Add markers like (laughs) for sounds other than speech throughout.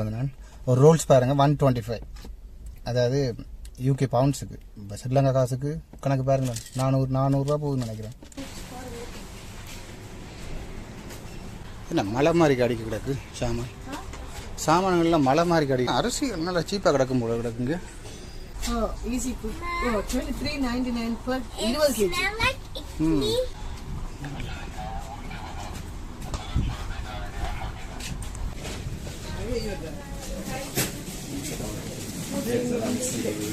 வந்து நான். ஒரு ரோல்ஸ் பாருங்க ஒன் டுவெண்ட்டி ஃபைவ் அதாவது யூகே பவுண்ட்ஸுக்கு இப்போ ஸ்ரீலங்கா காசுக்கு கணக்கு பாருங்க நானூறு நானூறுரூவா போகுதுன்னு நினைக்கிறேன். என்ன மலை மாதிரி அடிக்க கிடக்கு சாமான்? சாமான்கள்லாம் மலை மாதிரி கிடைக்கும் அரிசி நல்லா சீப்பாக கிடக்கும் போல கிடக்குங்க. Cook. Oh, இருபது கேஜி ம்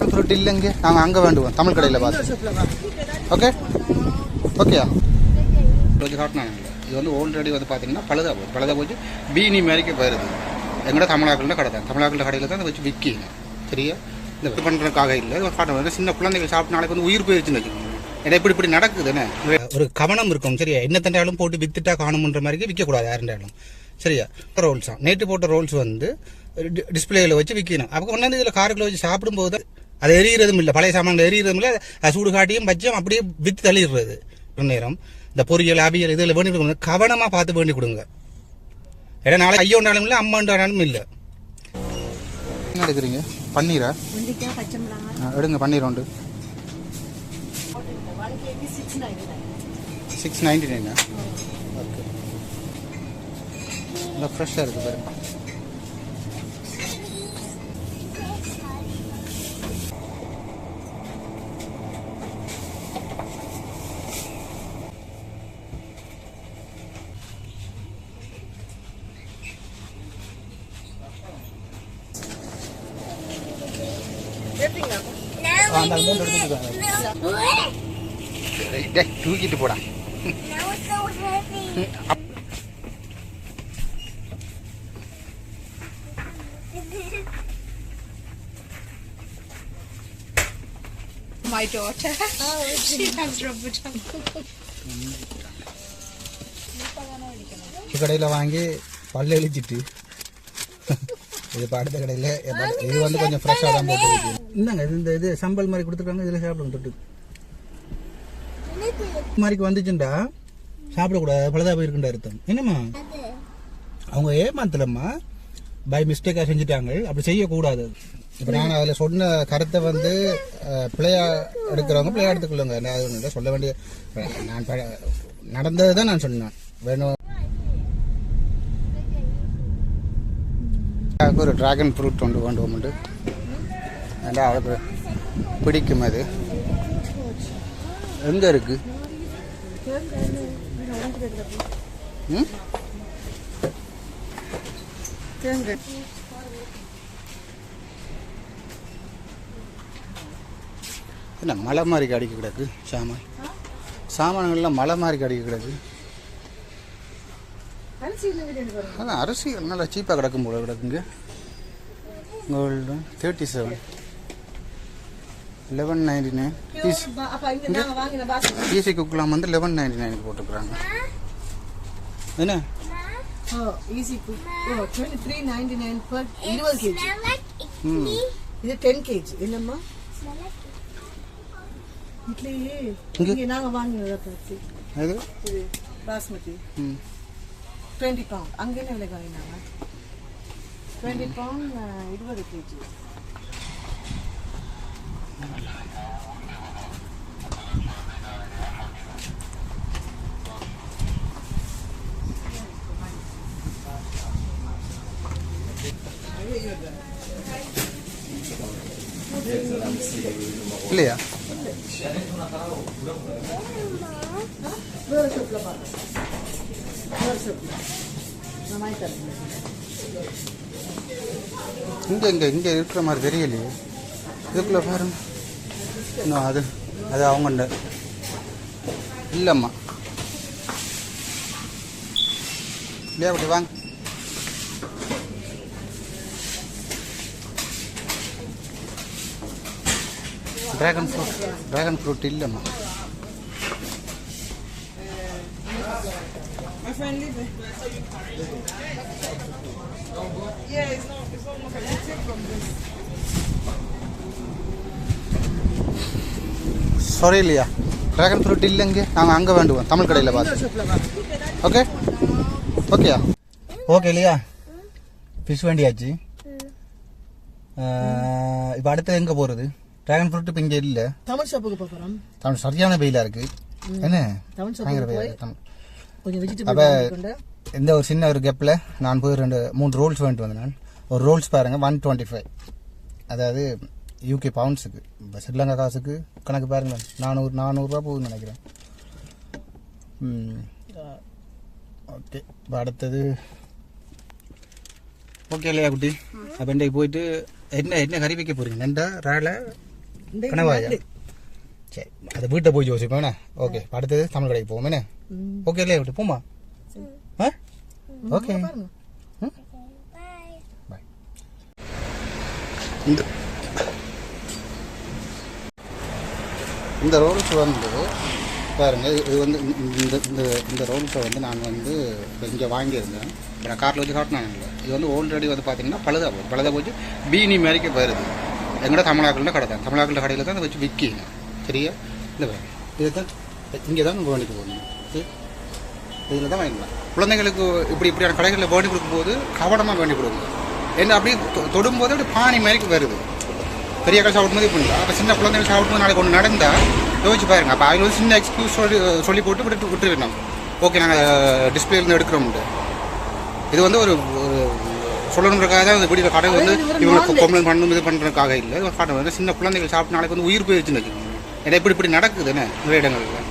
ஃப்ரூட் இல்லைங்க நாங்கள் அங்கே வேண்டுவோம். தமிழ் கடையில் பார்த்து ஓகே ஓகேயா கொஞ்சம் காட்டினாங்க இது வந்து ஆல்ரெடி வந்து பார்த்தீங்கன்னா பழுதா போகுது பழுதா போச்சு பீனி மாதிரிக்கு போயிருது எங்கட தமிழாக்கள் கடை தான் தமிழாக்கள் கடையில் தான் அதை வச்சு விற்கிங்க சரியா? இந்த இது பண்ணுறதுக்காக இல்லை. காட்டணும் சின்ன குழந்தைகள் சாப்பிட்டு நாளைக்கு வந்து உயிர் போயிருச்சுன்னு வச்சுக்கோங்க. ஏன்னா இப்படி இப்படி நடக்குதுன்னு ஒரு கவனம் இருக்கும் சரியா? என்ன தண்டாலும் போட்டு வித்துட்டா காணும்ன்ற மாதிரி விற்கக்கூடாது யாருண்டாலும் சரியா? ரோல்ஸ் தான் நேற்று போட்ட ரோல்ஸ் வந்து டிஸ்பிளேயில் வச்சு விற்கணும் அப்போ கொண்டாந்து இதில் காருக்குள்ள வச்சு சாப்பிடும்போது அது எரியறதும் இல்லை. பழைய சாமான்கள் எரியறதும் இல்லை. அது சூடு காட்டியும் பச்சையும் அப்படியே வித்து தள்ளிடுறது. நேரம். இந்த பொரியல் அவியல் இதில் வேண்டி கொடுங்க. கவனமாக பார்த்து வேண்டி கொடுங்க. ஏன்னா நாளைக்கு ஐயோண்டாலும் இல்லை அம்மாண்டாலும் இல்லை. என்ன எடுக்கிறீங்க? பன்னீரா? எடுங்க பன்னீர் உண்டு. Six ninety nine six ninety நைனா ஓகே நல்லா ஃப்ரெஷ்ஷாக இருக்குது பாருங்க அந்த amount எடுத்துட்டு தூக்கிட்டு போடா. My daughter. (laughs) she has rubber tongue. கடையில் வாங்கி பல்லு இழிச்சிட்டு இது இப்போ அடுத்த கடையில் இது வந்து கொஞ்சம் ஃப்ரெஷ்ஷாக தான் போட்டுருக்கு இந்தாங்க இது இந்த இது சம்பல் மாதிரி கொடுத்துருக்காங்க இதில் சாப்பிடுங்க தொட்டு மாதிரிக்கு வந்துச்சுண்டா சாப்பிடக்கூடாது பழுதா போயிருக்குன்ற அர்த்தம் என்னம்மா அவங்க ஏமாத்தலம்மா பை மிஸ்டேக்காக செஞ்சுட்டாங்க அப்படி செய்யக்கூடாது இப்போ நான் அதில் சொன்ன கருத்தை வந்து பிள்ளையா எடுக்கிறவங்க பிள்ளையா எடுத்துக்கொள்ளுங்க. நான் இல்ல, சொல்ல வேண்டிய நான் நடந்ததை தான் நான் சொன்னேன். வேணும். எனக்கு ஒரு டிராகன் ஃப்ரூட் ஒன்று வேண்டும் உண்டு அவளுக்கு பிடிக்கும் அது. எங்கே இருக்கு? ம்? என்ன மலை மாதிரி அடிக்க கிடக்கு சாமான் சாமான்கள்லாம் மலை மாதிரி அடிக்க கிடக்கு. அதான் அரிசி நல்லா சீப்பாக கிடக்கும் போல கிடக்குங்க. Gold thirty seven eleven ninety nine basmati easy குக்கெலாம் வந்து லெவன் நைன்டி நைனுக்கு போட்டுக்கிறாங்க. என்ன? இது டென் கேஜி என்னம்மா? like இட்லி இங்க? இங்க நாங்க வாங்கினதா பார்த்து இது பாஸ்மதி. டுவெண்ட்டி பவுண்ட் அங்கே என்ன விலை வாங்கினாங்க டுவெண்ட்டி பவுண்ட் இருபது கேஜி இல்லையா? வேறு வேறு நான் வாங்கி தரேன் இங்கே இங்கே இங்கே இருக்கிற மாதிரி தெரியலையே. இதுக்குள்ளே பாருங்க. இன்னும் அது அது அவங்கண்ட இல்லைம்மா. இல்லையா அப்படி வாங்க ட்ராகன் ஃப்ரூட் ட்ராகன் ஃப்ரூட் இல்லைம்மா My friend live there. Yeah, it's not, it's almost like you take from this. Sorry இல்லையா ட்ராகன் ஃப்ரூட் இல்லைங்க நாங்கள் அங்கே வேண்டுவோம். தமிழ் கடையில் பார்த்து. ஓகே ஓகேயா ஓகே இல்லையா ஃபிஷ் வேண்டியாச்சு. இப்போ அடுத்து எங்கே போகிறது ட்ராகன் ஃப்ரூட் இப்போ இங்கே இல்லை. தமிழ் ஷாப்புக்கு போகிறோம் தமிழ் சரியான வெயிலாக இருக்குது என்ன? தமிழ் பயங்கர வெயில் கொஞ்சம் அப்ப- இந்த ஒரு சின்ன ஒரு கேப்பில் நான் போய் ரெண்டு மூணு ரோல்ஸ் வாங்கிட்டு வந்தேன் நான். ஒரு ரோல்ஸ் பாருங்கள் ஒன் டுவெண்ட்டி ஃபைவ் அதாவது யூகே பவுண்ட்ஸுக்கு இப்போ ஸ்ரீலங்கா காசுக்கு கணக்கு பாருங்களேன் நானூறு நானூறுரூவா போகுதுன்னு நினைக்கிறேன். ஓகே இப்போ அடுத்தது. ஓகே இல்லையா குட்டி? அப்போ இன்றைக்கு போயிட்டு என்ன என்ன கறி வைக்க போகிறீங்க நண்டா ராலை? கனவாயா. சரி அதை வீட்டை போய் யோசிப்போம் ஓகே அடுத்தது தமிழ் கடைக்கு போவோம் என்ன. ஓகே இல்லையா குட்டி போமா ஆ? Okay Bye. இந்த இந்த ரோல்ஸ் வந்து பாருங்க இது வந்து இந்த இந்த இந்த ரோல்ஸை வந்து நான் வந்து இங்கே வாங்கியிருந்தேன். இப்போ நான் காரில் வச்சு காட்டினாங்கல்ல இது வந்து ஆல்ரெடி வந்து பார்த்தீங்கன்னா பழுதா போச்சு. பழுதா போச்சு. பீனி மாதிரிக்கு வருது. எங்கட தமிழாக்களில் கடை தான் தமிழாக்கள் கடையில் தான் அதை வச்சு விற்கிங்க சரியா? இல்லை இதை தான் இங்கே தான் வேண்டிக்கு போகணும் இதில் தான் வாங்கிக்கலாம். குழந்தைங்களுக்கு இப்படி இப்படியான கடைகளில் வேண்டி கொடுக்கும்போது கவனமாக வேண்டி கொடுங்க. என்ன அப்படியே தொடும்போது அப்படி பானி மாதிரி வருது. பெரிய கடை சாப்பிடும்போது இப்படி அப்போ சின்ன குழந்தைகள் சாப்பிடும்போது நாளைக்கு ஒன்று நடந்தால் யோசிச்சு பாருங்க. அப்போ அதில் வந்து சின்ன எக்ஸ்கியூஸ் சொல்லி சொல்லி போட்டு விட்டு விட்டுருக்கணும் ஓகே நாங்கள் டிஸ்பிளேலேருந்து எடுக்கிறோம்ட்டு இது வந்து ஒரு ஒரு சொல்லணுன்றக்காக தான் இந்த வீடியோ கடை வந்து இவங்களுக்கு கம்ப்ளைண்ட் பண்ணணும் இது பண்ணுறதுக்காக இல்லை. கடை வந்து சின்ன குழந்தைகள் சாப்பிட்டு நாளைக்கு வந்து உயிர் போயிடுச்சுன்னு வச்சுக்கோங்க. ஏன்னா இப்படி இப்படி நடக்குது என்ன நிறைய இடங்கள்ல?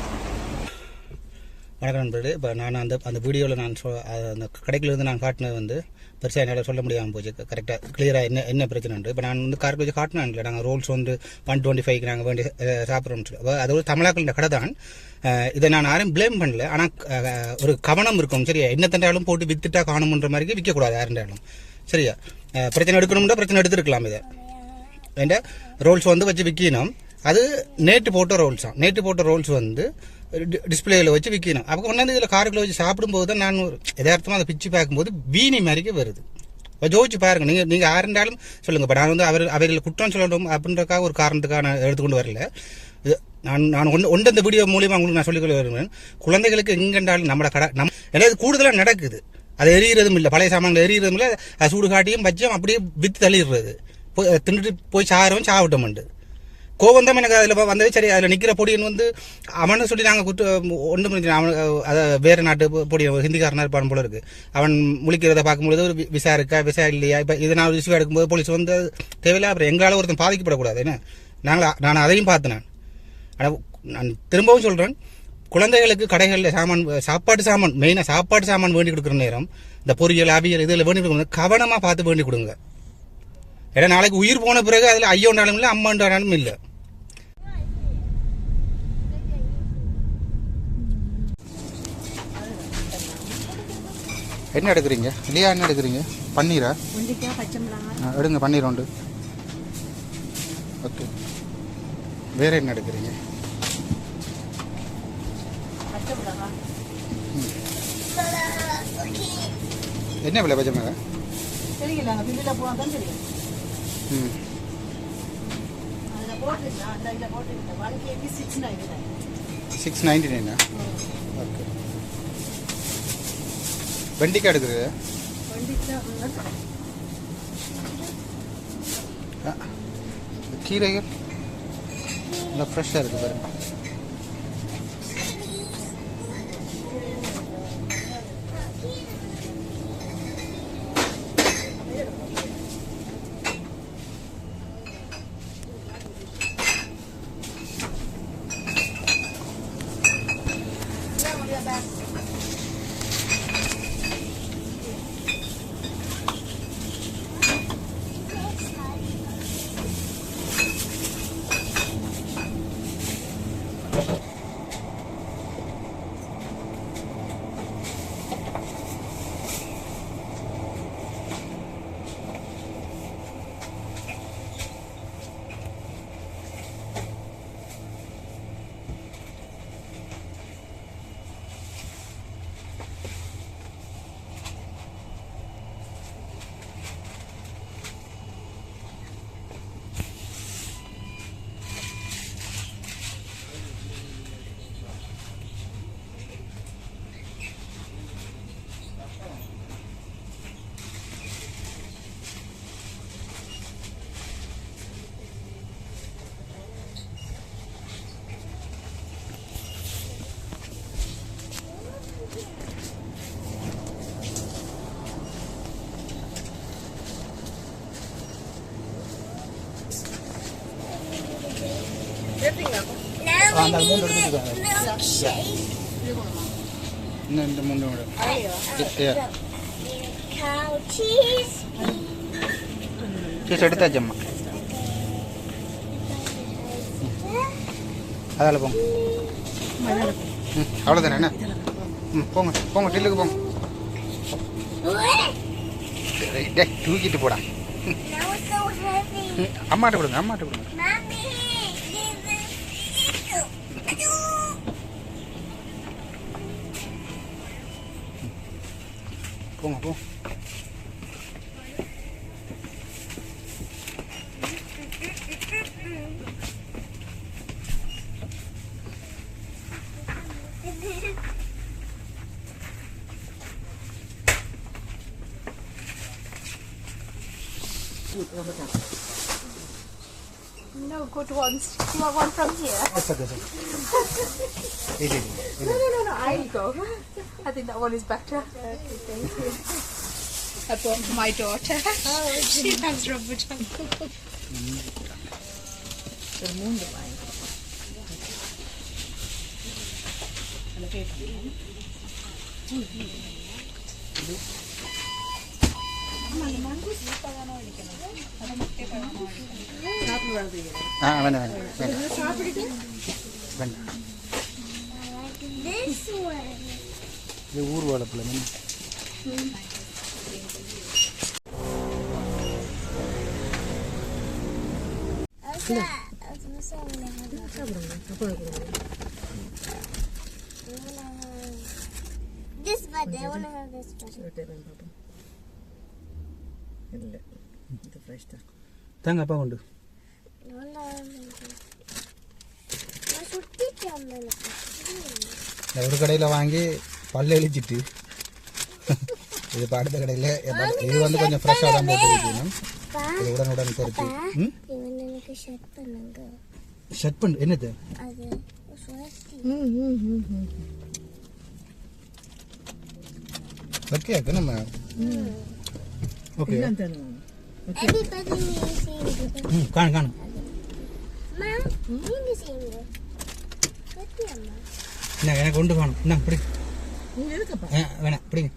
வணக்கம் நண்பர்களே. இப்போ நான் அந்த அந்த வீடியோவில் நான் சொ அந்த கடைக்குலேருந்து நான் காட்டினது வந்து பெருசாக என்னால் சொல்ல முடியாமல் போச்சு. கரெக்டாக கிளியராக என்ன என்ன பிரச்சனைண்டு இப்போ நான் வந்து காருக்கு வச்சு காட்டினேன் இல்லை. நாங்கள் ரோல்ஸ் வந்து ஒன் டுவெண்ட்டி ஃபைவ்க்கு நாங்கள் வேண்டி சாப்பிட்றோம்னு சொல்லி. அப்ப அது ஒரு தமிழாக்கள் கடை தான். இதை நான் யாரும் ப்ளேம் பண்ணல. ஆனால் ஒரு கவனம் இருக்கும். சரியா? என்ன தண்டாலும் போட்டு வித்துட்டா காணுமன்ற மாதிரி விற்கக்கூடாது யாருண்டாலும் சரியா? பிரச்சனை எடுக்கணும்னா பிரச்சனை எடுத்துருக்கலாம் இதை. வேண்ட ரோல்ஸ் வந்து வச்சு விற்கணும் அது நேற்று போட்ட ரோல்ஸ் தான் நேற்று போட்ட ரோல்ஸ் வந்து டிஸ்பிளேயில் வச்சு விற்கணும் அப்போ கொண்டாந்து இதில் காருக்குள்ளே வச்சு சாப்பிடும்போது தான் நான் எதார்த்தமாக அதை பிச்சு பார்க்கும்போது வீணி மாதிரிக்கு வருது. இப்போ ஜோதிச்சு பாருங்க. நீங்கள் நீங்கள் ஆறுண்டாலும் சொல்லுங்கள் இப்போ நான் வந்து அவர் அவர்கள் குற்றம் சொல்லணும் அப்படின்றக்காக ஒரு காரணத்துக்காக நான் எடுத்துக்கொண்டு வரல. இது நான் நான் ஒன்று ஒன்று அந்த வீடியோ மூலியமாக உங்களுக்கு நான் சொல்லிக்கொள்ள வருவேன் குழந்தைகளுக்கு எங்கென்றாலும் நம்மளோட கடை நம்ம ஏன்னா இது கூடுதலாக நடக்குது. அது எரியறதும் இல்லை. பழைய சாமான்கள் எரியறதும் இல்லை. அது சூடு காட்டியும் பச்சையும் அப்படியே வித்து தள்ளிடுறது. போய் தின்னுட்டு போய் சாகிறவன் சாவிட்டோம்ண்டு கோவம் தான் எனக்கு அதில் வந்தது. சரி அதில் நிற்கிற பொடியன் வந்து அவனை சொல்லி நாங்கள் குற்ற ஒன்று பண்ணி அவன் அதை வேறு நாட்டு பொடியன் ஹிந்திக்காரனாக இருப்பான் போல இருக்குது அவன் முழிக்கிறத பார்க்கும்பொழுது ஒரு விசா இருக்கா விசா இல்லையா? இப்போ இதை நான் ரிசீவ் எடுக்கும்போது போலீஸ் வந்து தேவையில்லை அப்புறம் எங்களால் ஒருத்தன் பாதிக்கப்படக்கூடாது. என்ன? நாங்கள் நான் அதையும் பார்த்தேன் ஆனால் நான் திரும்பவும் சொல்கிறேன் குழந்தைகளுக்கு கடைகளில் சாமான் சாப்பாட்டு சாமான் மெயினாக சாப்பாட்டு சாமான் வேண்டி கொடுக்குற நேரம் இந்த பொரியல் அவியல் இதில் வேண்டி கொடுக்குறது கவனமாக பார்த்து வேண்டி கொடுங்க. ஏன்னா நாளைக்கு உயிர் போன பிறகு அதில் ஐயோண்டாலும் இல்லை அம்மாண்டாலும் இல்லை. என்ன எடுக்கிறீங்க? இல்லையா என்ன எடுக்கிறீங்க? பன்னீரா? எடுங்க பன்னீர் உண்டு. ஓகே. வேற என்ன எடுக்கிறீங்க? என்ன விலை பச்சை மிளகா ம். சிக்ஸ் நைன்டி நைனா ஓகே. வெண்டிக்காய் எடுக்குது. கீரைகள் நல்லா ஃப்ரெஷ்ஷாக இருக்குது பாருங்க. அந்த மூணு. இன்னும் இந்த மூணு. சீஸ் எடுத்தாச்சம்மா அதால் போங்க அவ்வளோதானே என்ன ம் போங்க போங்க டில்லுக்கு போங்க டேய் தூக்கிட்டு போடா அம்மாட்ட கொடுங்க அம்மாட்ட கொடுங்க போங்க போ No good ones. Do you want one from here? இது (laughs) No, no, no, no. There you go. I think that one is better. (laughs) I bought for my daughter. Oh. she loves rubber jam. ஆ வேண்டாம் வேண்டாம் வேண்டாம் வேண்டாம் This one. இது ஊர் have this but I wanna have this one. இல்லை இது fresh தான் தாங்க அப்பா கொண்டு ஒரு கடையில் வாங்கி பல்ல இழிச்சிட்டு இது இப்போ அடுத்த கடையில் இது வந்து கொஞ்சம் ஃப்ரெஷ்ஷாக தான் போட்டுருக்கணும் இது உடனுடன் பொறுத்து ம் இவன் எனக்கு ஷர்ட் பண்ணுங்க ஷட் பண்ணு என்னது ஓகே நம்ம சத்தி அம்மா என்ன எனக்கு கொண்டு காணும் என்ன பிடி வேணாம் பிடிங்க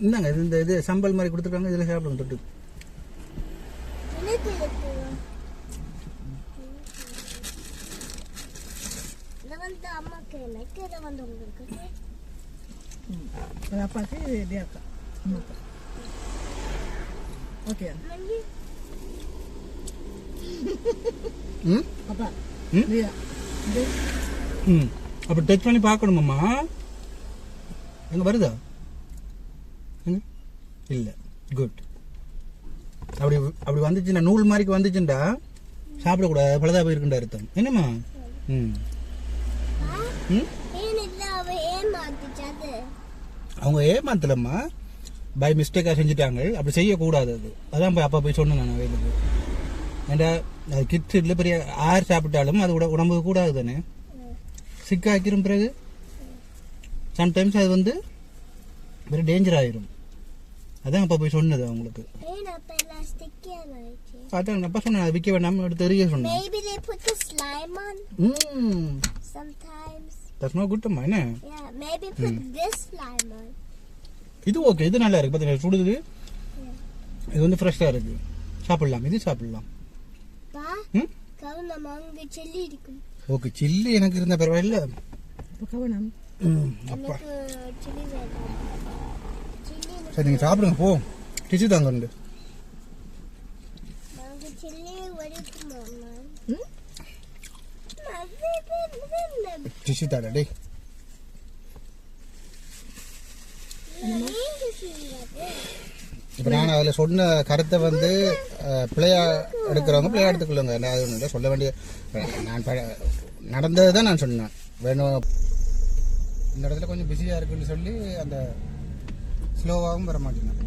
இந்தாங்க இது இந்த இது சம்பல் மாதிரி கொடுத்துருக்காங்க இதில் சாப்பிடுங்க தொட்டு அம்மாக்கு எனக்கு இதை வந்து உங்களுக்கு அது அப்பாவுக்கு இது அக்கா அம்மாக்கா ஓகே அப்பா ம்? அப்போ டச் பண்ணி பார்க்கணுமாம்மா எங்கே வருதா இல்லை குட் அப்படி அப்படி வந்துச்சுன்னா நூல் மாதிரிக்கு வந்துச்சுண்டா சாப்பிடக்கூடாது பழுதா போயிருக்குன்ற அர்த்தம் என்னம்மா ம் ம் ஏன் இல்லை அவ ஏமாத்துச்சு அது அவங்க ஏமாத்தலம்மா. பை மிஸ்டேக்காக செஞ்சுட்டாங்க அப்படி செய்யக்கூடாது அது. அதான் போய் அப்பா போய் சொன்னேன் நான் வயலுக்கு ஏண்டா அது கிட்ஸ் இல்லை பெரிய ஆறு சாப்பிட்டாலும் அது உட உடம்புக்கு கூடாது தானே. சிக்காக்கிரும் பிறகு. சம்டைம்ஸ் அது வந்து வெரி டேஞ்சர் ஆயிரும். அதான் அப்பா போய் சொன்னது அவங்களுக்கு. அதான் அப்பா சொன்னேன் அது விற்க வேண்டாம் எடுத்து தெரிய சொன்னேன் தட்ஸ் நோ குட் அம்மா என்ன Yeah, maybe put this slime on. இது ஓகே இது நல்லா இருக்கு. பார்த்தீங்களா சுடுது. இது வந்து ஃப்ரெஷ்ஷாக இருக்கு. சாப்பிடலாம். இது சாப்பிடலாம். பா ம்? கவனம் அங்க செல்லி இருக்கும். ஓகே சில்லி எனக்கு இருந்த பரவாயில்ல. அப்போ கவனம் ம், அப்பா. சரி நீங்கள் சாப்பிடுங்க போ. டிஷ்யூ தாங்க உண்டு நாங்க சில்லி வடிக்குமா ம்? டிஷ்யூ தாடா டேய் இப்போ நான் அதில் சொன்ன கருத்தை வந்து பிள்ளையா எடுக்கிறவங்க பிள்ளையா எடுத்துக்கொள்ளுங்க. நான் அது ஒன்றும் சொல்ல வேண்டிய நான் நடந்தது நடந்ததை தான் நான் சொன்னேன். வேணும். இந்த இடத்துல கொஞ்சம் பிஸியாக இருக்குன்னு சொல்லி அந்த ஸ்லோவாகவும் வர மாட்டேங்க